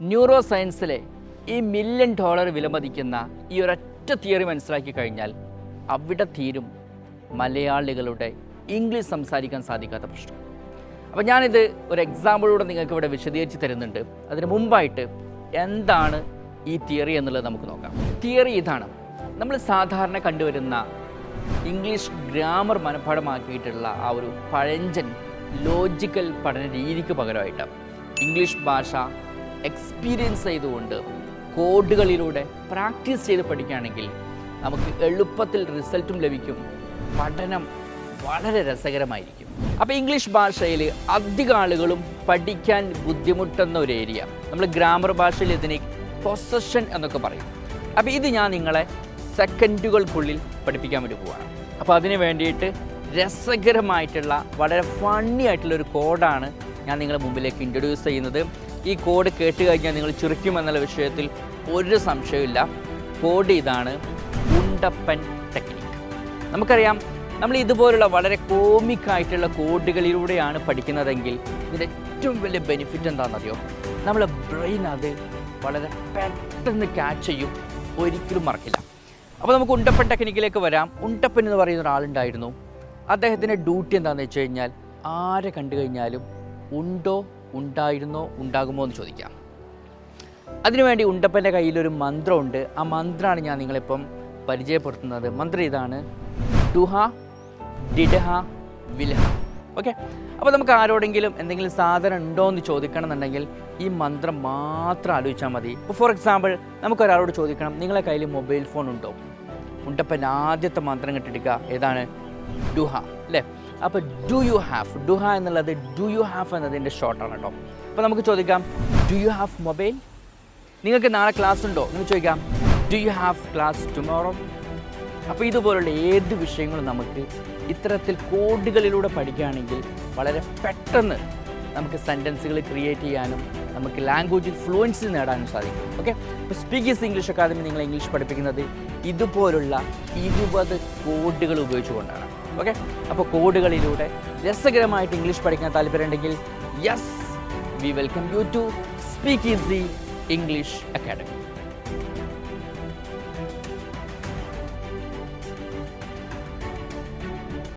Neuro സയൻസിലെ ഈ million dollar വിലമതിക്കുന്ന ഈ ഒരൊറ്റ തിയറി മനസ്സിലാക്കി കഴിഞ്ഞാൽ അവിടെ തീരും മലയാളികളുടെ ഇംഗ്ലീഷ് സംസാരിക്കാൻ സാധിക്കാത്ത പ്രശ്നം. അപ്പോൾ ഞാനിത് ഒരു എക്സാമ്പിളിലൂടെ നിങ്ങൾക്ക് ഇവിടെ വിശദീകരിച്ച് തരുന്നുണ്ട്. അതിന് മുമ്പായിട്ട് എന്താണ് ഈ തിയറി എന്നുള്ളത് നമുക്ക് നോക്കാം. തിയറി ഇതാണ്. നമ്മൾ സാധാരണ കണ്ടുവരുന്ന ഇംഗ്ലീഷ് ഗ്രാമർ മനഃപാഠമാക്കിയിട്ടുള്ള ആ ഒരു പഴഞ്ചൻ ലോജിക്കൽ പഠന രീതിക്ക് പകരമായിട്ട് ഇംഗ്ലീഷ് ഭാഷ എക്സ്പീരിയൻസ് ചെയ്തുകൊണ്ട് കോഡുകളിലൂടെ പ്രാക്ടീസ് ചെയ്ത് പഠിക്കുകയാണെങ്കിൽ നമുക്ക് എളുപ്പത്തിൽ റിസൾട്ടും ലഭിക്കും. പഠനം വളരെ രസകരമായിരിക്കും. അപ്പോൾ ഇംഗ്ലീഷ് ഭാഷയിൽ അധിക ആളുകളും പഠിക്കാൻ ബുദ്ധിമുട്ടുന്ന ഒരു ഏരിയ നമ്മൾ ഗ്രാമർ ഭാഷയിൽ ഇതിനെ പൊസഷൻ എന്നൊക്കെ പറയും. അപ്പോൾ ഇത് ഞാൻ നിങ്ങളെ സെക്കൻഡുകൾക്കുള്ളിൽ പഠിപ്പിക്കാൻ വേണ്ടി പോവാണ്. അപ്പോൾ അതിന് വേണ്ടിയിട്ട് രസകരമായിട്ടുള്ള വളരെ ഫണ്ണി ആയിട്ടുള്ള ഒരു കോഡാണ് ഞാൻ നിങ്ങളുടെ മുമ്പിലേക്ക് ഇൻട്രൊഡ്യൂസ് ചെയ്യുന്നത്. ഈ കോഡ് കേട്ട് കഴിഞ്ഞാൽ നിങ്ങൾ ചിരിക്കുമെന്നുള്ള വിഷയത്തിൽ ഒരു സംശയമില്ല കോഡ് ഇതാണ് ഉണ്ടപ്പൻ ടെക്നിക്ക് നമുക്കറിയാം നമ്മൾ ഇതുപോലുള്ള വളരെ കോമിക് ആയിട്ടുള്ള കോഡുകളിലൂടെയാണ് പഠിക്കുന്നതെങ്കിൽ ഇതിന്റെ ഏറ്റവും വലിയ ബെനിഫിറ്റ് എന്താണെന്നറിയോ? നമ്മളെ ബ്രെയിൻ അത് വളരെ പെട്ടെന്ന് ക്യാച്ച് ചെയ്യും. ഒരിക്കലും മറക്കില്ല. അപ്പോൾ നമുക്ക് ഉണ്ടപ്പൻ ടെക്നിക്കിലേക്ക് വരാം. ഉണ്ടപ്പൻ എന്ന് പറയുന്ന ഒരാളുണ്ടായിരുന്നു. അദ്ദേഹത്തിന്റെ ഡ്യൂട്ടി എന്താണെന്ന് വെച്ച് കഴിഞ്ഞാൽ ആരെ കണ്ടു കഴിഞ്ഞാലും ഉണ്ടോ ഉണ്ടായിരുന്നോ ഉണ്ടാകുമോ എന്ന് ചോദിക്കാം. അതിനുവേണ്ടി ഉണ്ടപ്പന്റെ കയ്യിലൊരു മന്ത്രമുണ്ട്. ആ മന്ത്രമാണ് ഞാൻ നിങ്ങളിപ്പം പരിചയപ്പെടുത്തുന്നത്. മന്ത്രം ഇതാണ് ഡുഹ ഡിഡഹ വിലഹ. ഓക്കെ? അപ്പോൾ നമുക്ക് ആരോടെങ്കിലും എന്തെങ്കിലും സാധനം ഉണ്ടോ എന്ന് ചോദിക്കണം എന്നുണ്ടെങ്കിൽ ഈ മന്ത്രം മാത്രം ആലോചിച്ചാൽ മതി. ഇപ്പോൾ ഫോർ എക്സാമ്പിൾ നമുക്കൊരാളോട് ചോദിക്കണം നിങ്ങളെ കയ്യിൽ മൊബൈൽ ഫോൺ ഉണ്ടോ? ഉണ്ടപ്പൻ ആദ്യത്തെ മന്ത്രം കിട്ടിയെടുക്കുക ഏതാണ്? ഡുഹ അല്ലേ? അപ്പോൾ ഡു യു ഹാവ് ഡുഹ എന്നുള്ളത് ഡു യു ഹാവ് എന്നതിന്റെ ഷോർട്ടാണ് കേട്ടോ അപ്പോൾ നമുക്ക് ചോദിക്കാം ഡു യു ഹാവ് മൊബൈൽ നിങ്ങൾക്ക് നാളെ ക്ലാസ് ഉണ്ടോ? എന്ന് ചോദിക്കാം do you have class tomorrow അപ്പോൾ ഇതുപോലുള്ള ഏത് വിഷയങ്ങളും നമുക്ക് ഇത്തരത്തിൽ കോഡുകളിലൂടെ പഠിക്കുകയാണെങ്കിൽ വളരെ പെട്ടെന്ന് നമുക്ക് സെന്റൻസുകൾ ക്രിയേറ്റ് ചെയ്യാനും നമുക്ക് ലാംഗ്വേജിൽ ഫ്ലുവൻസി നേടാനും സാധിക്കും. ഓക്കെ അപ്പോൾ സ്പീക്കേഴ്സ് ഇംഗ്ലീഷ് അക്കാദമി നിങ്ങൾ ഇംഗ്ലീഷ് പഠിപ്പിക്കുന്നത് ഇതുപോലുള്ള ഇരുപത് കോഡുകൾ ഉപയോഗിച്ചുകൊണ്ടാണ്. ഓക്കെ അപ്പോൾ കോഡുകളിലൂടെ രസകരമായിട്ട് ഇംഗ്ലീഷ് പഠിക്കാൻ താല്പര്യമുണ്ടെങ്കിൽ yes we welcome you to speak easy English academy